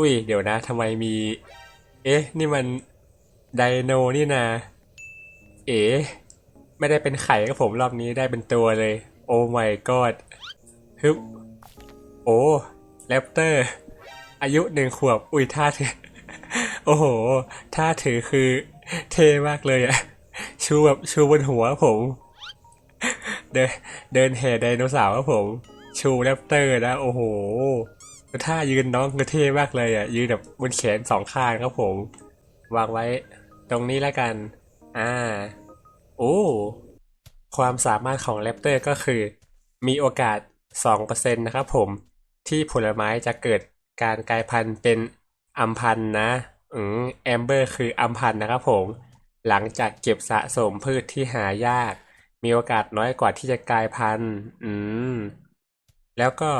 อุ้ย เดี๋ยวนะทำไมมี เอ๊ะ นี่มันไดโนนี่นา เอ๋ไม่ได้เป็นไข่กับผมรอบนี้ได้เป็นตัวเลย โอ้ my god ฮึบโอ้แรปเตอร์ อายุหนึ่งขวบ อุ้ยท่าถือ โอ้โห ท่าถือคือเท่มากเลยอะชูแบบชูบนหัวผม เดินเดินแห่ไดโนเสาร์ครับผม ชูแรปเตอร์นะ โอ้โห ท่ายืนน้องก็เท่มากเลยอะ ยืนแบบบนแขนสองข้างครับผม วางไว้ตรงนี้แล้วกัน อ่า โอ้ ความสามารถของแรปเตอร์ก็คือ มีโอกาส 2%นะครับผมที่ผลไม้จะเกิดการกลายพันธุ์เป็นอัมพันธ์นะ อืมแอมเบอร์คืออัมพันธ์นะครับผม หลังจากเก็บสะสมพืชที่หายาก มีโอกาสน้อยกว่าที่จะกลายพันธุ์ อืม แล้วก็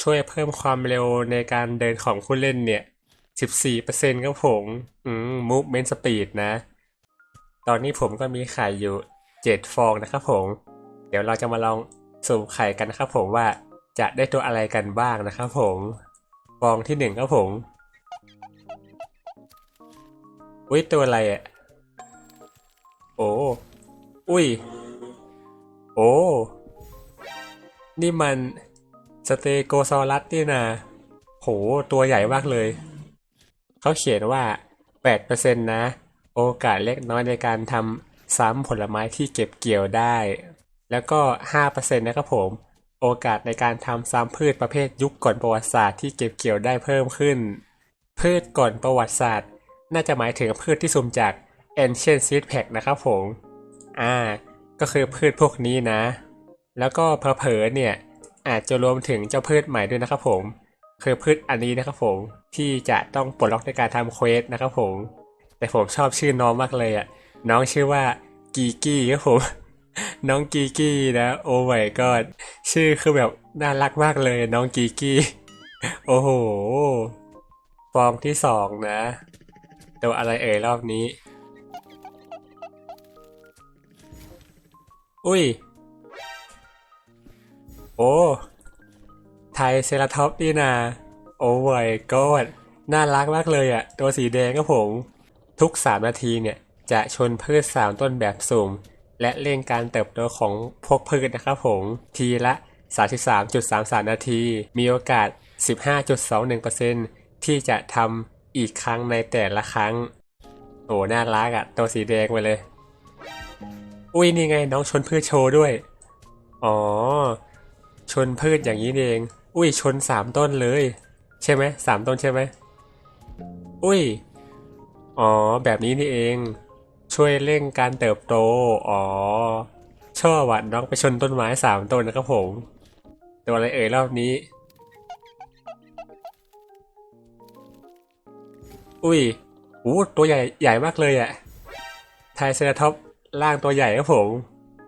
ช่วยเพิ่มความเร็วในการเดินของผู้เล่นเนี่ย 14%ครับผม อืม movement speed นะ ตอนนี้ผมก็มีไข่อยู่ 7 ฟองนะครับผม เดี๋ยวเราจะมาลองสุ่มไข่กันนะครับผมว่าจะได้ตัวอะไรกันบ้างนะครับผม ฟองที่หนึ่งครับผม อุ้ยตัวอะไรอะ โอ้ อุ้ย โอ้ นี่มัน สเตโกซอรัสนี่นะโหตัวใหญ่มากเลย เขาเขียนว่า 8%นะ โอกาสเล็กน้อยในการทำซ้ำผลไม้ที่เก็บเกี่ยวได้ แล้วก็ 5%นะครับผม โอกาสในการทำซ้ำพืชประเภทยุคก่อนประวัติศาสตร์ที่เก็บเกี่ยวได้เพิ่มขึ้น พืชก่อนประวัติศาสตร์ น่าจะหมายถึงพืชที่สุ่มจาก Ancient Seed Pack นะครับผม อ่า ก็คือพืชพวกนี้นะ แล้วก็เผลอๆเนี่ย อาจจะรวมถึงเจ้าพืชใหม่ด้วยนะครับผม คือพืชอันนี้นะครับผมที่จะต้องปลดล็อกในการทำเควสนะครับผม แต่ผมชอบชื่อน้องมากเลยอะ น้องชื่อว่ากีกี้ครับผม น้องกีกี้นะโอ้ my god ชื่อคือแบบน่ารักมากเลยน้องกีกี้โอ้โหฟองที่สองนะตัวอะไรเอ่ยรอบนี้ อุ้ย โอ้ไทยเซราท็อปนี่นาโอ้ my god น่ารักมากเลยอะ่ะ ตัวสีแดงครับผม ทุก 3 นาทีเนี่ย จะชนพืช 3 ต้นแบบสุ่ม และเร่งการเติบโตของพวกพืชนะครับผม ทีละ 33.33 นาที มีโอกาส 15.21%ที่จะทำอีกครั้งในแต่ละครั้ง โอ้น่ารักอะ่ะ ตัวสีแดงไปเลย อุ้ยนี่ไงน้องชนพืชโชว์ด้วย อ๋อ ชนพืชอย่างนี้เอง อุ้ยชนสามต้นเลย ใช่ไหมสามต้นใช่ไหมอุ้ย อ๋อ แบบนี้นี่เอง ช่วยเร่งการเติบโต อ๋อ ชอบว่ะน้องไปชนต้นไม้สามต้นนะครับผม ตัวอะไรเอ่ยรอบนี้ อุ้ยอู้ตัวใหญ่ใหญ่มากเลยอะไทเซราท็อปล่างตัวใหญ่ครับผม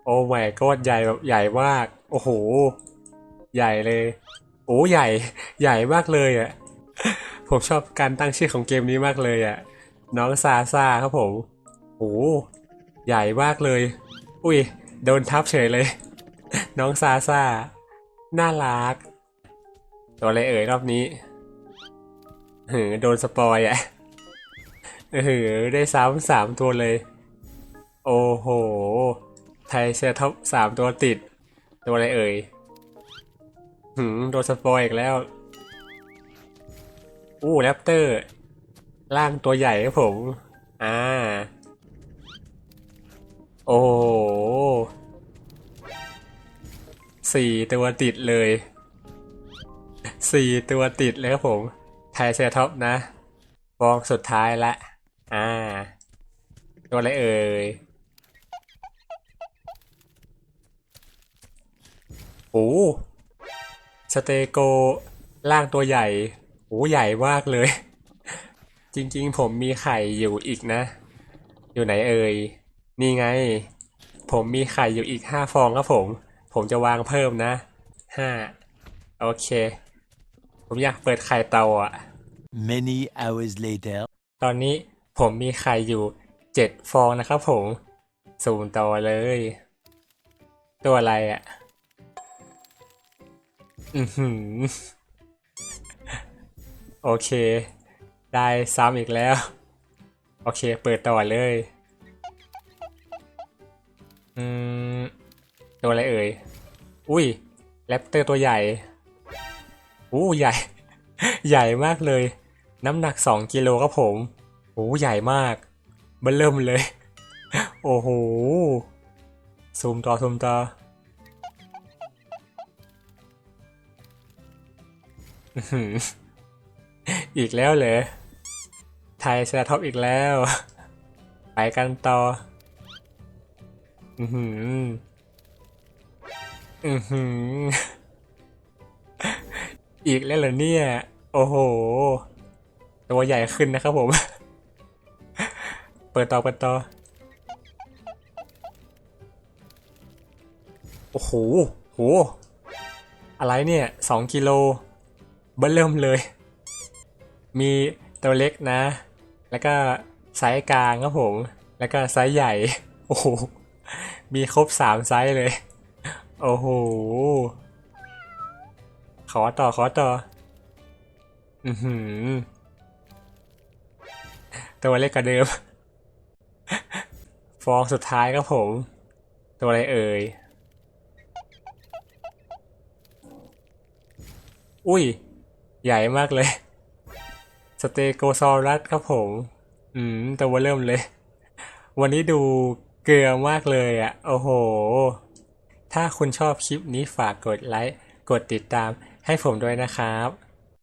โอ้ไม่ก็ใหญ่แบบใหญ่มาก โอ้โห ใหญ่เลย โอ้ใหญ่ ใหญ่มากเลยอะ่ะ ผมชอบการตั้งชื่อของเกมนี้มากเลยอะ่ะ น้องซาซาครับผมโอ้ใหญ่มากเลย อุ้ย โดนทับเฉยเลย น้องซาซาน่ารัก ตัวอะไรเอ่ยรอบนี้เหือโดนสปอยอะ่ะเหือได้ซ้ำสามตัวเลย โอ้โห ไทยเซอร์ท็อปสามตัวติด ตัวอะไรเอ่ย หืมโดนสปอยอีกแล้ว อู้แรปเตอร์ ร่างตัวใหญ่ครับผม อ่า โอ้สี่ตัวติดเลยสี่ตัวติดเลยครับผม ไทเซท็อปนะฟองสุดท้ายละ อ่า ตัวอะไรเอ่ยโอ้ สเตโกร่างตัวใหญ่โอ้ใหญ่มากเลย จริงๆ ผมมีไข่อยู่อีกนะ อยู่ไหนเอ่ย นี่ไง ผมมีไข่อยู่อีกห้าฟองครับผม ผมจะวางเพิ่มนะห้าโอเค ผมอยากเปิดไข่เตาอะ Many hours later. ตอนนี้ผมมีไข่อยู่เจ็ดฟองนะครับผม สูงต่อเลย ตัวอะไรอะ่ะ อือหือ โอเค ได้ซ้ำอีกแล้ว โอเค เปิดต่อเลย อืม ตัวอะไรเอ่ย อุ้ยแรปเตอร์ตัวใหญ่ อู้ใหญ่ ใหญ่มากเลย น้ำหนัก 2 กิโลครับผมโอ้ใหญ่มากเบิ่มเริ่มเลย โอ้โหซูมต่อซูมต่อ อีกแล้วเหรอไทยชนะท็อปอีกแล้ว ไปกันต่อ อือหือ อือหือ อีกแล้วเหรอเนี่ย โอ้โห ตัวใหญ่ขึ้นนะครับผม เปิดต่อเปิดต่อ โอ้โห โห อะไรเนี่ยสองกิโล เบิ่มเริ่มเลย มีตัวเล็กนะ แล้วก็ไซส์กลางครับผม แล้วก็ไซส์ใหญ่ โอ้โห มีครบสามไซส์เลย โอ้โห ขอต่อขอต่อ อือหือ ตัวเล็กกว่าเดิม ฟองสุดท้ายครับผม ตัวอะไรเอ่ย อุ้ย ใหญ่มากเลย สเตโกซอรัสครับผม อืม แตัวเริ่มเลย วันนี้ดูเกลือมากเลยอะ โอ้โห ถ้าคุณชอบคลิปนี้ฝากกดไลค์ กดติดตามให้ผมด้วยนะครับ